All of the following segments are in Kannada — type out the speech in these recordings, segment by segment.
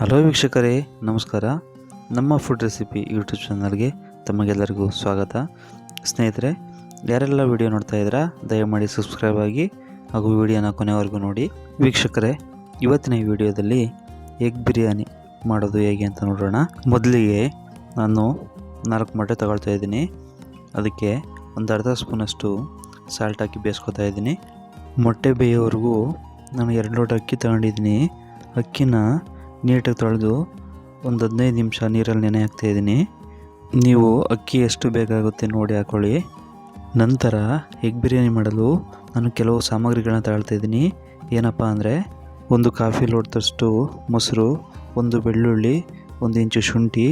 ಹಲೋ ವೀಕ್ಷಕರೇ, ನಮಸ್ಕಾರ. ನಮ್ಮ ಫುಡ್ ರೆಸಿಪಿ ಯೂಟ್ಯೂಬ್ ಚಾನಲ್ಗೆ ತಮಗೆಲ್ಲರಿಗೂ ಸ್ವಾಗತ. ಸ್ನೇಹಿತರೆ, ಯಾರೆಲ್ಲ ವಿಡಿಯೋ ನೋಡ್ತಾ ಇದ್ದೀರಾ, ದಯಮಾಡಿ ಸಬ್ಸ್ಕ್ರೈಬ್ ಆಗಿ ಹಾಗೂ ವಿಡಿಯೋನ ಕೊನೆವರೆಗೂ ನೋಡಿ. ವೀಕ್ಷಕರೇ, ಇವತ್ತಿನ ಈ ವಿಡಿಯೋದಲ್ಲಿ ಎಗ್ ಬಿರಿಯಾನಿ ಮಾಡೋದು ಹೇಗೆ ಅಂತ ನೋಡೋಣ. ಮೊದಲಿಗೆ ನಾನು ನಾಲ್ಕು ಮೊಟ್ಟೆ ತಗೊಳ್ತಾ ಇದ್ದೀನಿ. ಅದಕ್ಕೆ ಒಂದು ಅರ್ಧ ಸ್ಪೂನಷ್ಟು ಸಾಲ್ಟ್ ಹಾಕಿ ಬೇಯಿಸ್ಕೊತಾ ಇದ್ದೀನಿ. ಮೊಟ್ಟೆ ಬೇಯೋವರೆಗೂ ನಾನು ಎರಡು ಲೋಟ ಅಕ್ಕಿ ತಗೊಂಡಿದ್ದೀನಿ. ಅಕ್ಕಿನ ನೀಟಾಗಿ ತೊಳೆದು ಒಂದು ಹದಿನೈದು ನಿಮಿಷ ನೀರಲ್ಲಿ ನೆನೆ ಹಾಕ್ತಾ ಇದ್ದೀನಿ. ನೀವು ಅಕ್ಕಿ ಎಷ್ಟು ಬೇಕಾಗುತ್ತೆ ನೋಡಿ ಹಾಕ್ಕೊಳ್ಳಿ ನಂತರ ಎಗ್ ಬಿರಿಯಾನಿ ಮಾಡಲು ನಾನು ಕೆಲವು ಸಾಮಗ್ರಿಗಳನ್ನ ಇದ್ದೀನಿ. ಏನಪ್ಪ ಅಂದರೆ ಒಂದು ಕಾಫಿ ಲೋಟದಷ್ಟು ಮೊಸರು, ಒಂದು ಬೆಳ್ಳುಳ್ಳಿ, ಒಂದು ಇಂಚು ಶುಂಠಿ,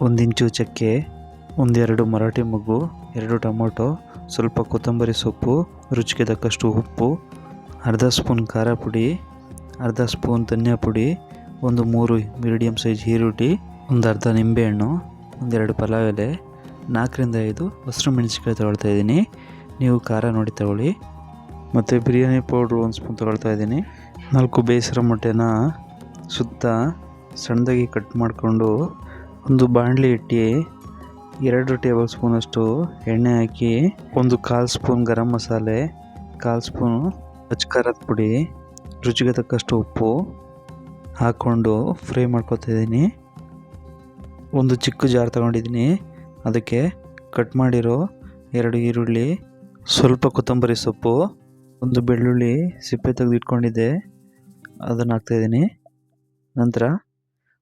ಒಂದು ಇಂಚು ಚಕ್ಕೆ ಒಂದೆರಡು ಮರಾಠಿ ಮೊಗ್ಗು, ಎರಡು ಟೊಮೊಟೊ, ಸ್ವಲ್ಪ ಕೊತ್ತಂಬರಿ ಸೊಪ್ಪು, ರುಚಿಗೆ ತಕ್ಕಷ್ಟು ಉಪ್ಪು, ಅರ್ಧ ಸ್ಪೂನ್ ಖಾರ ಪುಡಿ, ಅರ್ಧ ಸ್ಪೂನ್ ಧನಿಯಾ ಪುಡಿ ಒಂದು ಮೂರು ಮೀಡಿಯಮ್ ಸೈಜ್ ಈರುಳ್ಳಿ ಒಂದು ಅರ್ಧ ನಿಂಬೆಹಣ್ಣು ಒಂದೆರಡು ಪಲಾವ್ ಎಲೆ, ನಾಲ್ಕರಿಂದ ಐದು ಹಸಿರು ಮೆಣಸಿನ್ಕಾಯಿ ತೊಗೊಳ್ತಾ ಇದ್ದೀನಿ. ನೀವು ಖಾರ ನೋಡಿ ತಗೊಳ್ಳಿ. ಮತ್ತು ಬಿರಿಯಾನಿ ಪೌಡ್ರು ಒಂದು ಸ್ಪೂನ್ ತೊಗೊಳ್ತಾ ಇದ್ದೀನಿ. ನಾಲ್ಕು ಬೇಸರ ಮೊಟ್ಟೆನ ಸುತ್ತ ಸಣ್ಣದಾಗಿ ಕಟ್ ಮಾಡಿಕೊಂಡು ಒಂದು ಬಾಣಲಿ ಇಟ್ಟು ಎರಡು ಟೇಬಲ್ ಸ್ಪೂನಷ್ಟು ಎಣ್ಣೆ ಹಾಕಿ, ಒಂದು ಕಾಲು ಸ್ಪೂನ್ ಗರಂ ಮಸಾಲೆ, ಕಾಲು ಸ್ಪೂನು ಅಚ್ಕಾರದ ಪುಡಿ ರುಚಿಗೆ ತಕ್ಕಷ್ಟು ಉಪ್ಪು ಹಾಕ್ಕೊಂಡು ಫ್ರೈ ಮಾಡ್ಕೊತಾ ಇದ್ದೀನಿ. ಒಂದು ಚಿಕ್ಕ ಜಾರ್ ತಗೊಂಡಿದ್ದೀನಿ. ಅದಕ್ಕೆ ಕಟ್ ಮಾಡಿರೋ ಎರಡು ಈರುಳ್ಳಿ, ಸ್ವಲ್ಪ ಕೊತ್ತಂಬರಿ ಸೊಪ್ಪು, ಒಂದು ಬೆಳ್ಳುಳ್ಳಿ ಸಿಪ್ಪೆ ತೆಗೆದು ಇಟ್ಕೊಂಡಿದ್ದೆ. ಅದನ್ನು ಹಾಕ್ತಾಯಿದ್ದೀನಿ ನಂತರ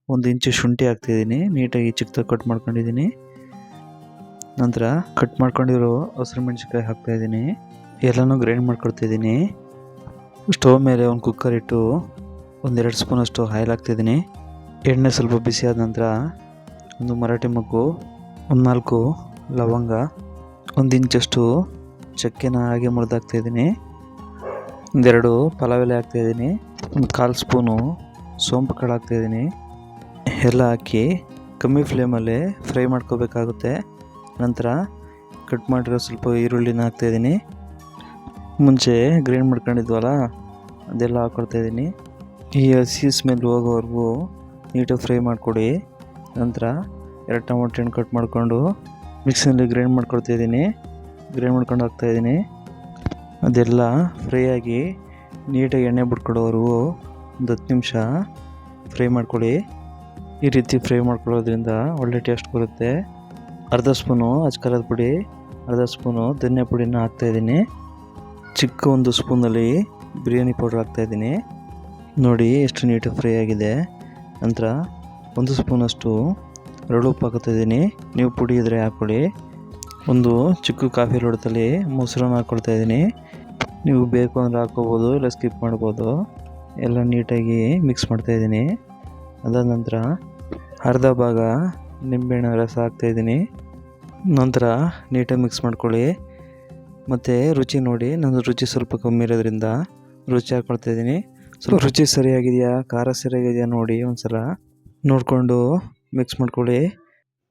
ಒಂದು ಇಂಚು ಶುಂಠಿ ಹಾಕ್ತಿದ್ದೀನಿ ನೀಟಾಗಿ ಚಿಕ್ಕದಾಗಿ ಕಟ್ ಮಾಡ್ಕೊಂಡಿದ್ದೀನಿ. ನಂತರ ಕಟ್ ಮಾಡ್ಕೊಂಡಿರೋ ಹಸಿರು ಮೆಣಸಿನ್ಕಾಯಿ ಹಾಕ್ತಾಯಿದ್ದೀನಿ ಎಲ್ಲನೂ ಗ್ರೈಂಡ್ ಮಾಡ್ಕೊಡ್ತಿದ್ದೀನಿ ಸ್ಟವ್ ಮೇಲೆ ಒಂದು ಕುಕ್ಕರ್ ಇಟ್ಟು ಒಂದೆರಡು ಸ್ಪೂನಷ್ಟು ಆಯಿಲ್ ಹಾಕ್ತಿದ್ದೀನಿ. ಎಣ್ಣೆ ಸ್ವಲ್ಪ ಬಿಸಿ ಆದ ನಂತರ ಒಂದು ಮರಾಠಿ ಮಗ್ಗು, ಒಂದು ನಾಲ್ಕು ಲವಂಗ, ಒಂದು ಇಂಚಷ್ಟು ಚಕ್ಕೆನ ಹಾಗೆ ಮುರಿದಾಕ್ತಾಯಿದ್ದೀನಿ ಒಂದೆರಡು ಪಲಾವ್ ಎಲೆ ಹಾಕ್ತಾಯಿದ್ದೀನಿ ಒಂದು ಕಾಲು ಸ್ಪೂನು ಸೋಂಪು ಕಾಳು ಹಾಕ್ತಾಯಿದ್ದೀನಿ ಎಲ್ಲ ಹಾಕಿ ಕಮ್ಮಿ ಫ್ಲೇಮಲ್ಲಿ ಫ್ರೈ ಮಾಡ್ಕೋಬೇಕಾಗುತ್ತೆ. ನಂತರ ಕಟ್ ಮಾಡಿರೋ ಸ್ವಲ್ಪ ಈರುಳ್ಳಿನ ಹಾಕ್ತಾಯಿದ್ದೀನಿ ಮುಂಚೆ ಗ್ರೈಂಡ್ ಮಾಡ್ಕೊಂಡಿದ್ವಲ್ಲ, ಅದೆಲ್ಲ ಹಾಕ್ಕೊಳ್ತಾ ಇದ್ದೀನಿ. ಈ ಹಸಿ ಸ್ಮೆಲ್ ಹೋಗೋವರೆಗೂ ನೀಟಾಗಿ ಫ್ರೈ ಮಾಡಿಕೊಡಿ. ನಂತರ ಎರಡು ಟೊಮೊಟೊ ಹಣ್ಣು ಕಟ್ ಮಾಡಿಕೊಂಡು ಮಿಕ್ಸಿನಲ್ಲಿ ಗ್ರೈಂಡ್ ಮಾಡ್ಕೊಳ್ತಾ ಇದ್ದೀನಿ. ಗ್ರೈಂಡ್ ಮಾಡ್ಕೊಂಡು ಹಾಕ್ತಾಯಿದ್ದೀನಿ ಅದೆಲ್ಲ ಫ್ರೈ ಆಗಿ ನೀಟಾಗಿ ಎಣ್ಣೆ ಬಿಟ್ಕೊಡೋವರೆಗೂ ಒಂದು ಹತ್ತು ನಿಮಿಷ ಫ್ರೈ ಮಾಡ್ಕೊಳ್ಳಿ ಈ ರೀತಿ ಫ್ರೈ ಮಾಡ್ಕೊಳ್ಳೋದ್ರಿಂದ ಒಳ್ಳೆ ಟೇಸ್ಟ್ ಬರುತ್ತೆ. ಅರ್ಧ ಸ್ಪೂನು ಅಜ್ಕಲದ ಪುಡಿ, ಅರ್ಧ ಸ್ಪೂನು ಧನಿಯಾ ಪುಡಿನ ಹಾಕ್ತಾಯಿದ್ದೀನಿ ಚಿಕ್ಕ ಒಂದು ಸ್ಪೂನಲ್ಲಿ ಬಿರಿಯಾನಿ ಪೌಡ್ರ್ ಹಾಕ್ತಾಯಿದ್ದೀನಿ ನೋಡಿ ಎಷ್ಟು ನೀಟಾಗಿ ಫ್ರೈ ಆಗಿದೆ. ನಂತರ ಒಂದು ಸ್ಪೂನಷ್ಟು ರಳು ಉಪ್ಪು ಹಾಕ್ತಾಯಿದ್ದೀನಿ ನೀವು ಪುಡಿ ಇದ್ದರೆ ಹಾಕ್ಕೊಳ್ಳಿ. ಒಂದು ಚಿಕ್ಕ ಕಾಫಿ ಲೋಟದಲ್ಲಿ ಮೊಸರನ್ನ ಹಾಕ್ಕೊಳ್ತಾ ಇದ್ದೀನಿ. ನೀವು ಬೇಕು ಅಂದರೆ ಹಾಕ್ಕೋಬೋದು, ಇಲ್ಲ ಸ್ಕಿಪ್ ಮಾಡ್ಬೋದು. ಎಲ್ಲ ನೀಟಾಗಿ ಮಿಕ್ಸ್ ಮಾಡ್ತಾಯಿದ್ದೀನಿ ಅದಾದ ನಂತರ ಅರ್ಧ ಭಾಗ ನಿಂಬೆಹಣ್ಣು ರಸ ಹಾಕ್ತಾಯಿದ್ದೀನಿ ನಂತರ ನೀಟಾಗಿ ಮಿಕ್ಸ್ ಮಾಡ್ಕೊಳ್ಳಿ. ಮತ್ತು ರುಚಿ ನೋಡಿ ನನ್ನ ರುಚಿ ಸ್ವಲ್ಪ ಕಮ್ಮಿ ಇರೋದ್ರಿಂದ ರುಚಿ ಹಾಕ್ಕೊಳ್ತಾ ಸ್ವಲ್ಪ ರುಚಿ ಸರಿಯಾಗಿದೆಯಾ? ಖಾರ ಸರಿಯಾಗಿದೆಯಾ ನೋಡಿ ಒಂದು ಸಲ ನೋಡಿಕೊಂಡು ಮಿಕ್ಸ್ ಮಾಡ್ಕೊಳ್ಳಿ.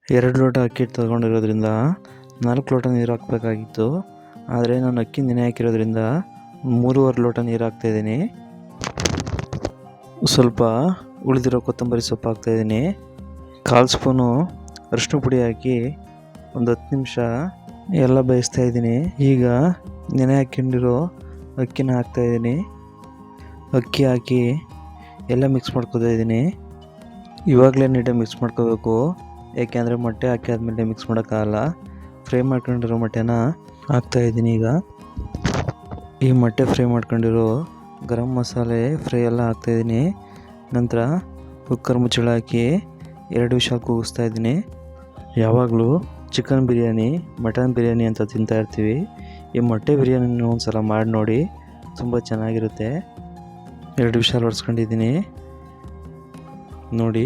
ಎರಡು ಲೋಟ ಅಕ್ಕಿ ತಗೊಂಡಿರೋದ್ರಿಂದ ನಾಲ್ಕು ಲೋಟ ನೀರು ಹಾಕಬೇಕಾಗಿತ್ತು. ಆದರೆ ನಾನು ಅಕ್ಕಿ ನೆನೆ ಹಾಕಿರೋದ್ರಿಂದ ಮೂರುವರೆ ಲೋಟ ನೀರು ಹಾಕ್ತಾಯಿದ್ದೀನಿ ಸ್ವಲ್ಪ ಉಳಿದಿರೋ ಕೊತ್ತಂಬರಿ ಸೊಪ್ಪು ಹಾಕ್ತಾಯಿದ್ದೀನಿ ಕಾಲು ಸ್ಪೂನು ಅರಿಶಿನ ಪುಡಿ ಹಾಕಿ ಒಂದು ಹತ್ತು ನಿಮಿಷ ಎಲ್ಲ ಬೇಯಿಸ್ತಾ ಇದ್ದೀನಿ. ಈಗ ನೆನೆ ಹಾಕ್ಕೊಂಡಿರೋ ಅಕ್ಕಿನ ಹಾಕ್ತಾಯಿದ್ದೀನಿ ಅಕ್ಕಿ ಹಾಕಿ ಎಲ್ಲ ಮಿಕ್ಸ್ ಮಾಡ್ಕೋತಾ ಇದ್ದೀನಿ. ಇವಾಗಲೇ ನೀಟಾಗಿ ಮಿಕ್ಸ್ ಮಾಡ್ಕೋಬೇಕು. ಯಾಕೆಂದರೆ ಮೊಟ್ಟೆ ಹಾಕಿ ಆದಮೇಲೆ ಮಿಕ್ಸ್ ಮಾಡೋಕ್ಕಾಗಲ್ಲ. ಫ್ರೈ ಮಾಡ್ಕೊಂಡಿರೋ ಮೊಟ್ಟೆನ ಹಾಕ್ತಾಯಿದ್ದೀನಿ ಈಗ. ಈ ಮೊಟ್ಟೆ ಫ್ರೈ ಮಾಡ್ಕೊಂಡಿರೋ ಗರಂ ಮಸಾಲೆ ಫ್ರೈ ಎಲ್ಲ ಹಾಕ್ತಾಯಿದ್ದೀನಿ ನಂತರ ಕುಕ್ಕರ್ ಮುಚ್ಚಳ ಹಾಕಿ ಎರಡು ವಿಷ ಕೂಗಿಸ್ತಾ ಇದ್ದೀನಿ. ಯಾವಾಗಲೂ ಚಿಕನ್ ಬಿರಿಯಾನಿ ಮಟನ್ ಬಿರಿಯಾನಿ ಅಂತ ತಿಂತಾ ಇರ್ತೀವಿ. ಈ ಮೊಟ್ಟೆ ಬಿರಿಯಾನಿನ ಒಂದು ಸಲ ಮಾಡಿ ನೋಡಿ, ತುಂಬ ಚೆನ್ನಾಗಿರುತ್ತೆ. ಎರಡು ವಿಷಯ ಹೊಡ್ಸ್ಕೊಂಡಿದ್ದೀನಿ ನೋಡಿ,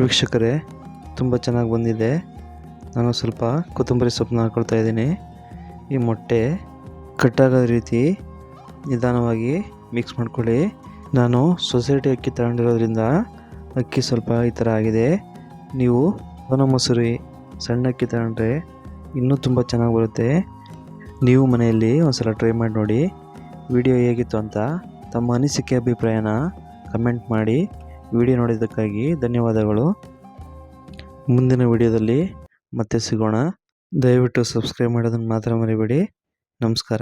ವೀಕ್ಷಕರೇ, ತುಂಬ ಚೆನ್ನಾಗಿ ಬಂದಿದೆ. ನಾನು ಸ್ವಲ್ಪ ಕೊತ್ತಂಬರಿ ಸೊಪ್ಪನ್ನ ಹಾಕೊಳ್ತಾ ಇದ್ದೀನಿ. ಈ ಮೊಟ್ಟೆ ಕಟ್ಟಾಗೋ ರೀತಿ ನಿಧಾನವಾಗಿ ಮಿಕ್ಸ್ ಮಾಡ್ಕೊಳ್ಳಿ. ನಾನು ಸೊಸೈಟಿ ಅಕ್ಕಿ ತಗೊಂಡಿರೋದ್ರಿಂದ ಅಕ್ಕಿ ಸ್ವಲ್ಪ ಈ ಥರ ಆಗಿದೆ. ನೀವು ಒಣ ಮೊಸರು, ಸಣ್ಣ ಅಕ್ಕಿ ತಗೊಂಡ್ರೆ ಇನ್ನೂ ತುಂಬ ಚೆನ್ನಾಗಿ ಬರುತ್ತೆ. ನೀವು ಮನೆಯಲ್ಲಿ ಒಂದು ಸಲ ಟ್ರೈ ಮಾಡಿ ನೋಡಿ. ವಿಡಿಯೋ ಹೇಗಿತ್ತು ಅಂತ ತಮ್ಮ ಅನಿಸಿಕೆ, ಅಭಿಪ್ರಾಯನ ಕಮೆಂಟ್ ಮಾಡಿ ವಿಡಿಯೋ ನೋಡಿದ್ದಕ್ಕಾಗಿ ಧನ್ಯವಾದಗಳು. ಮುಂದಿನ ವಿಡಿಯೋದಲ್ಲಿ ಮತ್ತೆ ಸಿಗೋಣ. ದಯವಿಟ್ಟು ಸಬ್ಸ್ಕ್ರೈಬ್ ಮಾಡೋದನ್ನು ಮಾತ್ರ ಮರಿಬೇಡಿ. ನಮಸ್ಕಾರ.